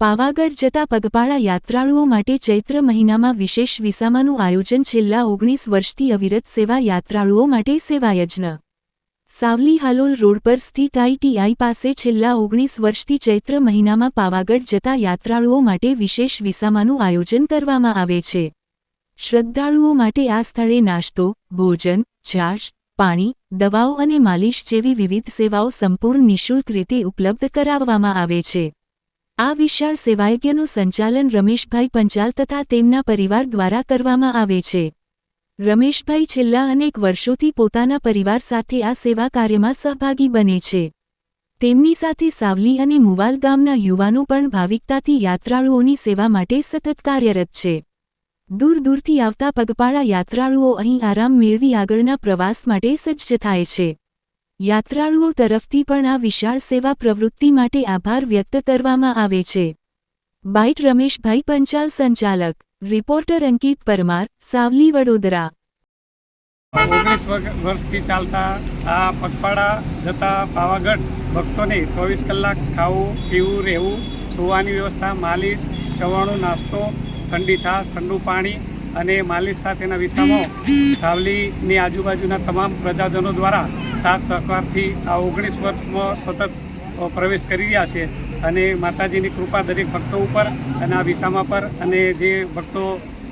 પાવાગઢ જતા પગપાળા યાત્રાળુઓ માટે ચૈત્ર મહિનામાં વિશેષ વિસામાનું આયોજન છેલ્લા ઓગણીસ વર્ષથી અવિરત સેવા યાત્રાળુઓ માટે સેવાયજ્ઞ. સાવલી હાલોલ રોડ પર સ્થિત આઈટીઆઈ પાસે છેલ્લા ઓગણીસ વર્ષથી ચૈત્ર મહિનામાં પાવાગઢ જતા યાત્રાળુઓ માટે વિશેષ વિસામાનું આયોજન કરવામાં આવે છે. શ્રદ્ધાળુઓ માટે આ સ્થળે નાસ્તો, ભોજન, છાશ, પાણી, દવાઓ અને માલિશ જેવી વિવિધ સેવાઓ સંપૂર્ણ નિઃશુલ્ક રીતે ઉપલબ્ધ કરાવવામાં આવે છે. આ વિશાળ સેવાયજ્ઞનું સંચાલન રમેશભાઈ પંચાલ તથા તેમના પરિવાર દ્વારા કરવામાં આવે છે. રમેશભાઈ છેલ્લા અનેક વર્ષોથી પોતાના પરિવાર સાથે આ સેવા કાર્યમાં સહભાગી બને છે. તેમની સાથે સાવલી અને મુવાલ ગામના યુવાનો પણ ભાવિકતાથી યાત્રાળુઓની સેવા માટે સતત કાર્યરત છે. દૂર દૂરથી આવતા પગપાળા યાત્રાળુઓ અહીં આરામ મેળવી આગળના પ્રવાસ માટે સજ્જ થાય છે. યાત્રાળુઓ તરફથી પણ આ વિશાળ સેવા પ્રવૃત્તિ માટે આભાર વ્યક્ત કરવામાં આવે છે. બાઇટ રમેશભાઈ પંચાલ સંચાલક, રિપોર્ટર અંકિત પરમાર, સાવલી, વડોદરા. ઓગણીસ વર્ષથી ચાલતા આ પગપાળા જતા પાવાગઢ ભક્તોને ચોવીસ કલાક ખાવું, પીવું, રહેવું, સુવાની વ્યવસ્થા, માલિશ, ચવાણું, નાસ્તો, ઠંડી છાશ ઠંડુ પાણી અને માલિશ સાથેના વિસામો સાવલીની આજુબાજુના તમામ પ્રજાજનો દ્વારા સાથ સહકારથી આ ઓગણીસ વર્ષમાં સતત પ્રવેશ કરી રહ્યા છે. અને માતાજીની કૃપા દરેક ભક્તો ઉપર અને આ વિસામા પર અને જે ભક્તો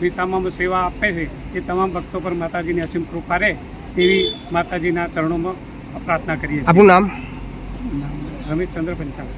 વિસામામાં સેવા આપે છે એ તમામ ભક્તો પર માતાજીની અસીમ કૃપા રહે તેવી માતાજીના ચરણોમાં પ્રાર્થના કરીએ છીએ. આપનું નામ? રમેશચંદ્ર પંચાલ.